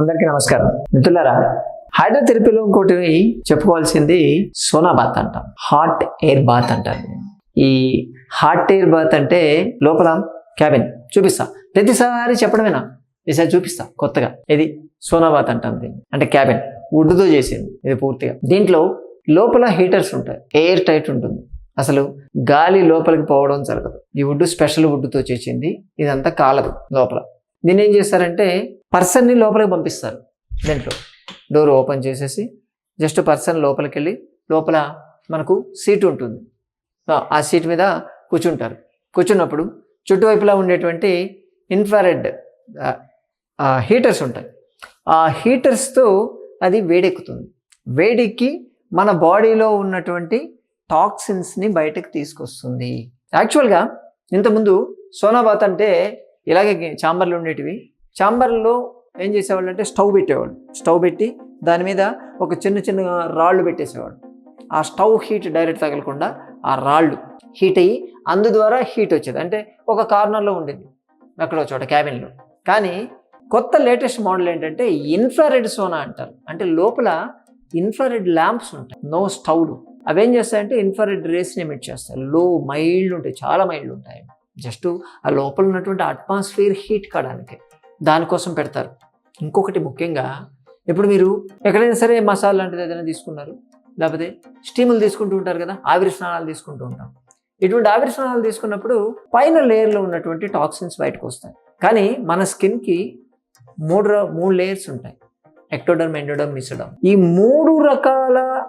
అందరికీ నమస్కారం. మిత్రులారా హైడ్రోథెరపీలో ఇంకోటి చెప్పుకోవాల్సింది సోనా బాత్ అంటాం. హాట్ ఎయిర్ బాత్ అంటారు ఈ హాట్ ఎయిర్ బాత్ అంటే లోపల క్యాబిన్ చూపిస్తా. ప్రతిసారి చెప్పడమేనా? ఈసారి చూపిస్తా కొత్తగా. ఇది సోనా బాత్ అంటాం దీన్ని అంటే క్యాబిన్ వుడ్తో చేసింది. ఇది పూర్తిగా. దీంట్లో లోపల హీటర్స్ ఉంటాయి. ఎయిర్ టైట్ ఉంటుంది. అసలు గాలి లోపలికి పోవడం జరగదు. ఈ వుడ్ స్పెషల్ వుడ్తో చేసింది. ఇదంతా కాలదు లోపల. దీన్ని ఏం చేస్తారంటే పర్సన్ని లోపలికి పంపిస్తారు. దీంట్లో. డోర్ ఓపెన్ చేసేసి జస్ట్ పర్సన్ లోపలికి వెళ్ళి లోపల మనకు సీటు ఉంటుంది. ఆ- ఆ సీట్ మీద కూర్చుంటారు. కూర్చున్నప్పుడు చుట్టువైపులా ఉండేటువంటి ఇన్ఫ్రారెడ్ హీటర్స్ ఉంటాయి. ఆ హీటర్స్తో అది వేడెక్కుతుంది. వేడెక్కి మన బాడీలో ఉన్నటువంటి టాక్సిన్స్ని బయటకు తీసుకొస్తుంది. యాక్చువల్గా ఇంతకుముందు సోనాబాత్ అంటే ఇలాగే చాంబర్లు ఉండేటివి. చాంబర్లో ఏం చేసేవాళ్ళు అంటే స్టవ్ పెట్టేవాళ్ళు. స్టవ్ పెట్టి దాని మీద ఒక చిన్న చిన్న రాళ్ళు పెట్టేసేవాడు ఆ స్టవ్ హీట్ డైరెక్ట్ తగలకుండా ఆ రాళ్ళు హీట్ అయ్యి అందు ద్వారా హీట్ వచ్చేది. అంటే ఒక కార్నర్లో ఉండేది ఎక్కడో చోట క్యాబిన్లో. కానీ కొత్త లేటెస్ట్ మోడల్ ఏంటంటే ఇన్ఫ్రారెడ్ సోనా అంటారు. అంటే లోపల ఇన్ఫ్రారెడ్ ల్యాంప్స్ ఉంటాయి. నో స్టవ్లు. అవేం చేస్తాయంటే ఇన్ఫ్రారెడ్ రేస్ని ఎమిట్ చేస్తాయి. లో మైల్డ్ ఉంటాయి. చాలా మైల్డ్ ఉంటాయి. జస్ట్ ఆ లోపల ఉన్నటువంటి అట్మాస్ఫియర్ హీట్ కావడానికి. దానికోసం పెడతారు. ఇంకొకటి ముఖ్యంగా ఇప్పుడు మీరు ఎక్కడైనా సరే మసాలా లాంటిది ఏదైనా తీసుకున్నారు లేకపోతే స్టీములు తీసుకుంటూ ఉంటారు కదా ఆవిరి స్నానాలు తీసుకుంటూ ఉంటాం. ఇటువంటి ఆవిరి స్నానాలు తీసుకున్నప్పుడు పైన లేయర్లో ఉన్నటువంటి టాక్సిన్స్ బయటకు వస్తాయి. కానీ మన స్కిన్కి మూడు ర- మూడు లేయర్స్ ఉంటాయి. Ectoderm endoderm mesoderm. ఈ మూడు రకాల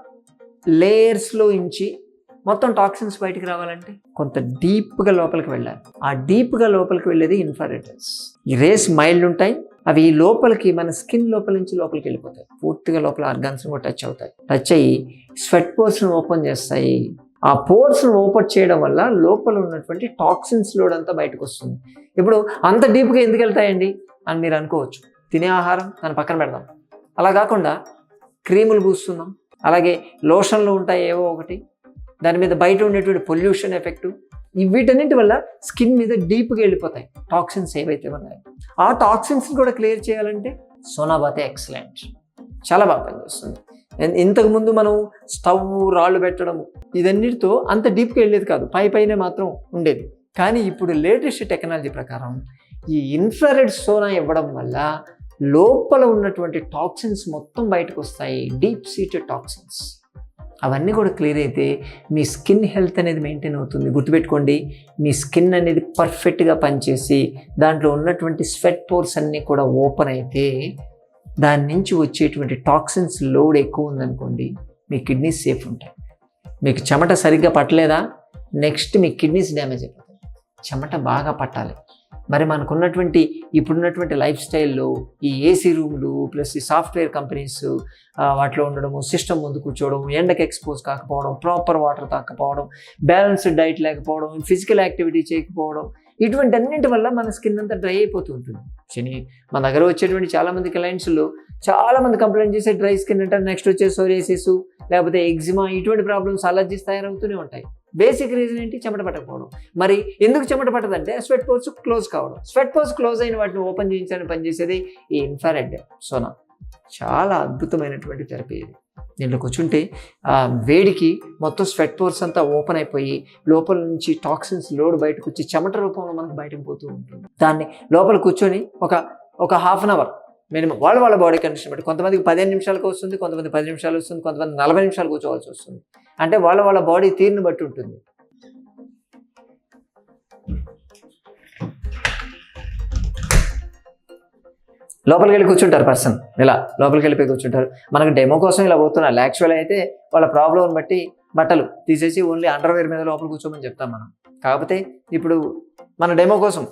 లేయర్స్లో ఇంచి మొత్తం టాక్సిన్స్ బయటికి రావాలంటే? కొంత డీప్గా లోపలికి వెళ్ళాలి. ఆ డీప్గా లోపలికి వెళ్ళేది ఇన్ఫ్రారెడ్స్ ఈ రేస్ మైల్డ్ ఉంటాయి అవి లోపలికి మన స్కిన్ లోపల నుంచి లోపలికి వెళ్ళిపోతాయి. పూర్తిగా లోపల ఆర్గాన్స్ కూడా టచ్ అవుతాయి. టచ్ అయ్యి స్వెట్ పోర్స్ని ఓపెన్ చేస్తాయి. ఆ పోర్స్ను ఓపెన్ చేయడం వల్ల లోపల ఉన్నటువంటి టాక్సిన్స్ లోడ్ అంతా బయటకు వస్తుంది. ఇప్పుడు అంత డీప్గా ఎందుకు వెళ్తాయండి? అని మీరు అనుకోవచ్చు. తినే ఆహారం దాని పక్కన పెడదాం. అలా కాకుండా క్రీములు పూస్తున్నాం. అలాగే లోషన్లు ఉంటాయి ఏవో ఒకటి. దాని మీద బయట ఉండేటువంటి పొల్యూషన్ ఎఫెక్ట్ వీటన్నింటి వల్ల స్కిన్ మీద డీప్గా వెళ్ళిపోతాయి టాక్సిన్స్ ఏవైతే ఉన్నాయో. ఆ టాక్సిన్స్ కూడా క్లియర్ చేయాలంటే సోనాబాతే ఎక్సలెంట్. చాలా బాగా పనిచేస్తుంది. ఇంతకుముందు మనం స్టవ్ రాళ్ళు పెట్టడం ఇదన్నిటితో అంత డీప్గా వెళ్ళేది కాదు. పై పైనే మాత్రం ఉండేది. కానీ ఇప్పుడు లేటెస్ట్ టెక్నాలజీ ప్రకారం ఈ ఇన్ఫ్రారెడ్ సోనా ఇవ్వడం వల్ల లోపల ఉన్నటువంటి టాక్సిన్స్ మొత్తం బయటకు వస్తాయి డీప్ సీటెడ్ టాక్సిన్స్. అవన్నీ కూడా క్లియర్ అయితే మీ స్కిన్ హెల్త్ అనేది మెయింటైన్ అవుతుంది. గుర్తుపెట్టుకోండి మీ స్కిన్ అనేది పర్ఫెక్ట్గా పనిచేసి దాంట్లో ఉన్నటువంటి స్వెట్ పోర్స్ అన్నీ కూడా ఓపెన్ అయితే దాని నుంచి వచ్చేటువంటి టాక్సిన్స్ లోడ్ ఎక్కువ ఉందనుకోండి మీ కిడ్నీస్ సేఫ్ ఉంటాయి. మీకు చెమట సరిగ్గా పట్టలేదా? నెక్స్ట్ మీ కిడ్నీస్ డ్యామేజ్ అయిపోతాయి. చెమట బాగా పట్టాలి. మరి మనకున్నటువంటి ఇప్పుడున్నటువంటి లైఫ్ స్టైల్లో ఈ ఏసీ రూమ్లు ప్లస్ ఈ సాఫ్ట్వేర్ కంపెనీస్ వాటిలో ఉండడము సిస్టమ్ ముందు కూర్చోవడం ఎండకు ఎక్స్పోజ్ కాకపోవడం ప్రాపర్ వాటర్ తాకపోవడం బ్యాలెన్స్డ్ డైట్ లేకపోవడం ఫిజికల్ యాక్టివిటీ చేయకపోవడం ఇటువంటి అన్నింటి వల్ల మన స్కిన్ అంతా డ్రై అయిపోతూ ఉంటుంది. శని మన దగ్గర వచ్చేటువంటి చాలామంది క్లయింట్స్లో చాలామంది కంప్లైంట్ చేసే డ్రై స్కిన్ అంటారు నెక్స్ట్ వచ్చే సోరియాసిస్ లేకపోతే ఎగ్జిమా ఇటువంటి ప్రాబ్లమ్స్ అలర్జీస్ తయారవుతూనే ఉంటాయి. బేసిక్ రీజన్ ఏంటి? చెమట పట్టకపోవడం. మరి ఎందుకు చెమట పట్టదంటే స్వెట్ పోర్స్ క్లోజ్ కావడం. స్వెట్ పోర్స్ క్లోజ్ అయిన వాటిని ఓపెన్ చేయించడానికి పనిచేసేది ఈ ఇన్ఫారెడ్ సోనా. చాలా అద్భుతమైనటువంటి థెరపీ ఇది. దీంట్లో కూర్చుంటే ఆ వేడికి మొత్తం స్వెట్ పోర్స్ అంతా ఓపెన్ అయిపోయి లోపల నుంచి టాక్సిన్స్ లోడ్ బయటకు వచ్చి చెమట రూపంలో మనకు బయటకు పోతూ ఉంటుంది. దాన్ని లోపల కూర్చొని ఒక ఒక హాఫ్ అన్ అవర్ మినిమం వాళ్ళ వాళ్ళ బాడీ కండిషన్ బట్టి. కొంతమందికి పదిహేను నిమిషాలకు వస్తుంది కొంతమంది పది నిమిషాలు వస్తుంది కొంతమంది నలభై నిమిషాలు కూర్చోవాల్సి వస్తుంది. అంటే వాళ్ళ వాళ్ళ బాడీ తీరుని బట్టి ఉంటుంది. లోపలికి వెళ్ళి కూర్చుంటారు పర్సన్. ఇలా లోపలికి వెళ్ళిపోయి కూర్చుంటారు. మనకు డెమో కోసం ఇలా పోతున్నారు. యాక్చువల్ అయితే వాళ్ళ ప్రాబ్లం బట్టి బట్టలు తీసేసి ఓన్లీ అండర్వేర్ మీద లోపల కూర్చోమని చెప్తాం మనం. కాకపోతే ఇప్పుడు మన డెమో కోసం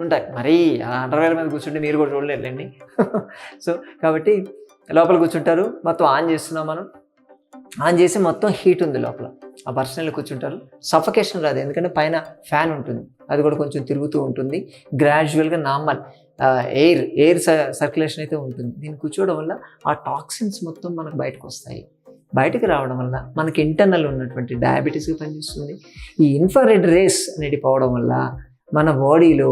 ఉంటాయి. మరి ఆ అండర్వేర్ మీద కూర్చుంటే మీరు కూడా చూడలేరులేండి. సో కాబట్టి లోపల కూర్చుంటారు. మొత్తం ఆన్ చేస్తున్నాం మనం. ఆన్ చేసి మొత్తం హీట్ ఉంది లోపల. ఆ పర్సనల్ కూర్చుంటారు. సఫకేషన్ రాదు. ఎందుకంటే పైన ఫ్యాన్ ఉంటుంది. అది కూడా కొంచెం తిరుగుతూ ఉంటుంది. గ్రాడ్యువల్గా నార్మల్ ఎయిర్ ఎయిర్ సర్క్యులేషన్ అయితే ఉంటుంది. దీన్ని కూర్చోవడం వల్ల ఆ టాక్సిన్స్ మొత్తం మనకు బయటకు వస్తాయి. బయటకు రావడం వల్ల మనకి ఇంటర్నల్ ఉన్నటువంటి డయాబెటీస్కి పనిచేస్తుంది. ఈ ఇన్ఫ్రారెడ్ రేస్ అనేది పోవడం వల్ల మన బాడీలో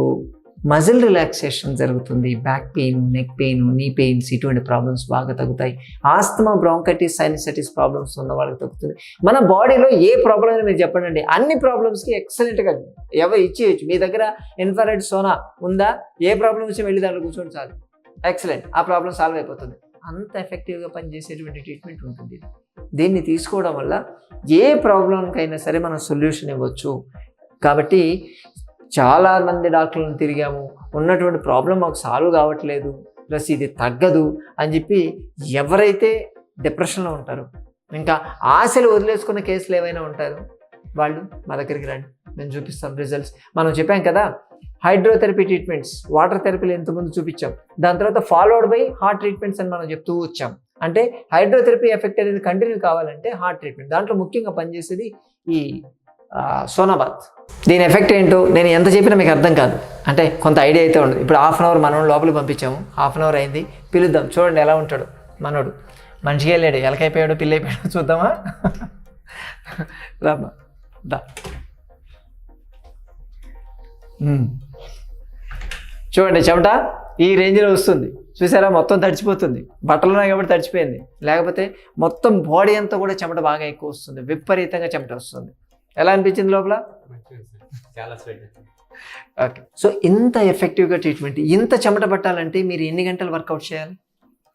మజిల్ రిలాక్సేషన్ జరుగుతుంది. Back pain neck pain knee pains ఇటువంటి ప్రాబ్లమ్స్ బాగా తగ్గుతాయి. ఆస్తమా బ్రాంకైటిస్ సైనసైటిస్ ప్రాబ్లమ్స్ ఉన్న వాళ్ళకి తగ్గుతుంది. మన బాడీలో ఏ ప్రాబ్లం అయినా మీరు చెప్పండి అండి అన్ని ప్రాబ్లమ్స్కి ఎక్సలెంట్గా ఎవరు ఇచ్చేయచ్చు. మీ దగ్గర ఇన్ఫ్రారెడ్ సోనా ఉందా? ఏ ప్రాబ్లం వచ్చి వెళ్ళి దాంట్లో కూర్చోండి చాలు. ఎక్సలెంట్ ఆ ప్రాబ్లం సాల్వ్ అయిపోతుంది. అంత ఎఫెక్టివ్గా పనిచేసేటువంటి ట్రీట్మెంట్ ఉంటుంది దీన్ని తీసుకోవడం వల్ల ఏ ప్రాబ్లంకైనా సరే మనం సొల్యూషన్ ఇవ్వచ్చు. కాబట్టి చాలా మంది డాక్టర్లను తిరిగాము. ఉన్నటువంటి ప్రాబ్లం మాకు సాల్వ్ కావట్లేదు. ప్లస్ ఇది తగ్గదు అని చెప్పి ఎవరైతే డిప్రెషన్లో ఉంటారో ఇంకా ఆశలు వదిలేసుకున్న కేసులు ఏమైనా ఉంటారు? వాళ్ళు మా దగ్గరికి రండి. మేము చూపిస్తాం రిజల్ట్స్ మనం చెప్పాం కదా హైడ్రోథెరపీ ట్రీట్మెంట్స్ వాటర్ థెరపీలు ఎంతమంది చూపించాం. దాని తర్వాత ఫాలోడ్ బై హార్ట్ ట్రీట్మెంట్స్ అని మనం చెప్తూ వచ్చాం. అంటే హైడ్రోథెరపీ ఎఫెక్ట్ అనేది కంటిన్యూ కావాలంటే హార్ట్ ట్రీట్మెంట్ దాంట్లో ముఖ్యంగా పనిచేసేది ఈ సోనాబాత్ దీని ఎఫెక్ట్ ఏంటో నేను ఎంత చెప్పినా మీకు అర్థం కాదు. అంటే కొంత ఐడియా అయితే ఉండదు. ఇప్పుడు హాఫ్ అన్ అవర్ మనం లోపలికి పంపించాము. హాఫ్ అన్ అవర్ అయింది. పిలుద్దాం. చూడండి ఎలా ఉంటాడు మనోడు. మనిషిగా వెళ్ళాడు. ఎలకైపోయాడు పిల్లి అయిపోయాడు చూద్దామా? రామ్మా. దా. చూడండి చెమట. ఈ రేంజ్లో వస్తుంది. చూసారా? మొత్తం తడిచిపోతుంది. బట్టలు ఉన్నాయి కాబట్టి తడిచిపోయింది. లేకపోతే మొత్తం బాడీ అంతా కూడా చెమట బాగా ఎక్కువ వస్తుంది. విపరీతంగా చెమట వస్తుంది. ఎలా అనిపించింది లోపల? చాలా స్వెట్. ఓకే. సో ఇంత ఎఫెక్టివ్గా ట్రీట్మెంట్ ఇంత చెమట పట్టాలంటే మీరు ఎన్ని గంటలు వర్కౌట్ చేయాలి?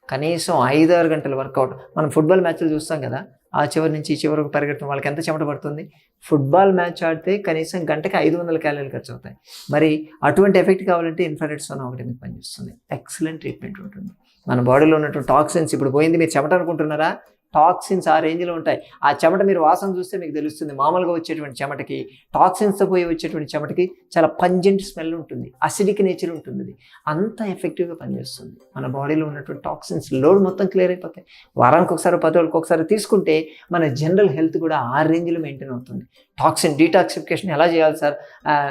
కనీసం ఐదు ఆరు గంటల వర్కౌట్ మనం ఫుట్బాల్ మ్యాచ్లు చూస్తాం కదా ఆ చివరి నుంచి ఈ చివరకు పరిగెట్టడం వాళ్ళకి ఎంత చెమట పడుతుంది? ఫుట్బాల్ మ్యాచ్ ఆడితే కనీసం గంటకి ఐదు వందల క్యాలరీలు ఖర్చు అవుతాయి. మరి అటువంటి ఎఫెక్ట్ కావాలంటే ఇన్ఫ్రారెడ్ సోనా ఒకటి మీకు పనిచేస్తుంది. ఎక్సలెంట్ ట్రీట్మెంట్ ఉంటుంది. మన బాడీలో ఉన్నటువంటి టాక్సిన్స్ ఇప్పుడు పోయింది మీరు చెమట అనుకుంటున్నారా? టాక్సిన్స్ ఆ రేంజ్లో ఉంటాయి. ఆ చెమట మీరు వాసన చూస్తే మీకు తెలుస్తుంది. మామూలుగా వచ్చేటువంటి చెమటకి టాక్సిన్స్తో పోయి వచ్చేటువంటి చెమటకి చాలా పంజెంట్ స్మెల్ ఉంటుంది. అసిడిక్ నేచర్ ఉంటుంది అంత ఎఫెక్టివ్గా పనిచేస్తుంది. మన బాడీలో ఉన్నటువంటి టాక్సిన్స్ లోడ్ మొత్తం క్లియర్ అయిపోతాయి. వారానికి ఒకసారి పది రోజులకు ఒకసారి తీసుకుంటే మన జనరల్ హెల్త్ కూడా ఆ రేంజ్లో మెయింటైన్ అవుతుంది. టాక్సిన్ డీటాక్సిఫికేషన్ ఎలా చేయాలి సార్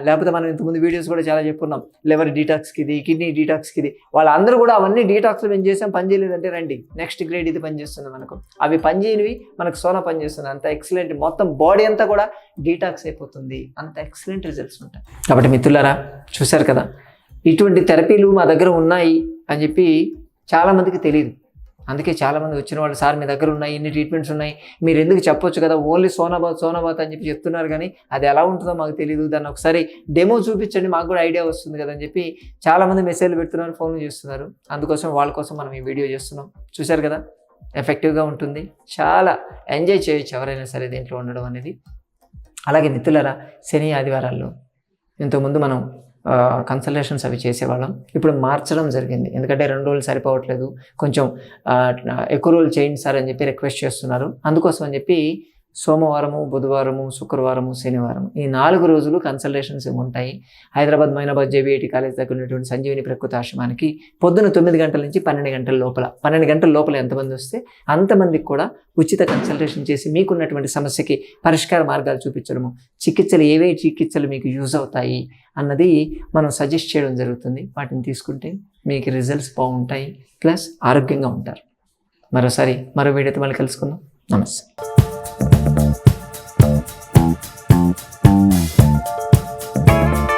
లేకపోతే మనం ఇంతకుముందు వీడియోస్ కూడా చాలా చెప్పుకున్నాం లివర్ డీటాక్స్కి ఇది కిడ్నీ డీటాక్స్కి ఇది వాళ్ళందరూ కూడా అవన్నీ డీటాక్స్లు పని చేసాం? పని చేయలేదంటే రండి. నెక్స్ట్ గ్రేడ్ ఇది పనిచేస్తుంది మనకు. అవి పనిచేయనివి మనకు సోనా పనిచేస్తుంది అంత ఎక్సలెంట్ మొత్తం బాడీ అంతా కూడా డీటాక్స్ అయిపోతుంది. అంత ఎక్సలెంట్ రిజల్ట్స్ ఉంటాయి. కాబట్టి మిత్రులారా చూశారు కదా? ఇటువంటి థెరపీలు మా దగ్గర ఉన్నాయి అని చెప్పి చాలామందికి తెలియదు అందుకే చాలామంది వచ్చిన వాళ్ళు సార్ మీ దగ్గర ఉన్నాయి ఇన్ని ట్రీట్మెంట్స్ ఉన్నాయి. మీరు ఎందుకు చెప్పొచ్చు కదా? ఓన్లీ సోనాబాత్ సోనాబాత్ అని చెప్పి చెప్తున్నారు కానీ అది ఎలా ఉంటుందో మాకు తెలియదు దాన్ని ఒకసారి డెమో చూపించండి మాకు కూడా ఐడియా వస్తుంది కదా అని చెప్పి చాలామంది మెసేజ్లు పెడుతున్నారు ఫోన్లు చేస్తున్నారు. అందుకోసం వాళ్ళ కోసం మనం ఈ వీడియో చేస్తున్నాం. చూశారు కదా? ఎఫెక్టివ్గా ఉంటుంది. చాలా ఎంజాయ్ చేయొచ్చు ఎవరైనా సరే దీంట్లో ఉండడం అనేది. అలాగే మిత్రులరా శని ఆదివారాల్లో ఇంతకుముందు మనం కన్సల్టేషన్స్ అవి చేసేవాళ్ళం. ఇప్పుడు మార్చడం జరిగింది. ఎందుకంటే రెండు రోజులు సరిపోవట్లేదు. కొంచెం ఎక్కువ రోజులు చేయండి సార్ అని చెప్పి రిక్వెస్ట్ చేస్తున్నారు. అందుకోసం అని చెప్పి సోమవారము బుధవారము శుక్రవారము శనివారం ఈ నాలుగు రోజులు కన్సల్టేషన్స్ ఉంటాయి? హైదరాబాద్ మైనాబాద్ జేబీఐటి కాలేజ్ దగ్గర ఉన్నటువంటి సంజీవిని ప్రకృతి ఆశ్రమానికి పొద్దున తొమ్మిది గంటల నుంచి పన్నెండు గంటల లోపల పన్నెండు గంటల లోపల ఎంతమంది వస్తే అంతమందికి కూడా ఉచిత కన్సల్టేషన్ చేసి మీకున్నటువంటి సమస్యకి పరిష్కార మార్గాలు చూపించడము. చికిత్సలు ఏవే చికిత్సలు మీకు యూజ్ అవుతాయి అన్నది మనం సజెస్ట్ చేయడం జరుగుతుంది. వాటిని తీసుకుంటే మీకు రిజల్ట్స్ బాగుంటాయి. ప్లస్ ఆరోగ్యంగా ఉంటారు. మరోసారి మరో వీడియోతో మళ్ళీ కలుసుకుందాం. నమస్తే.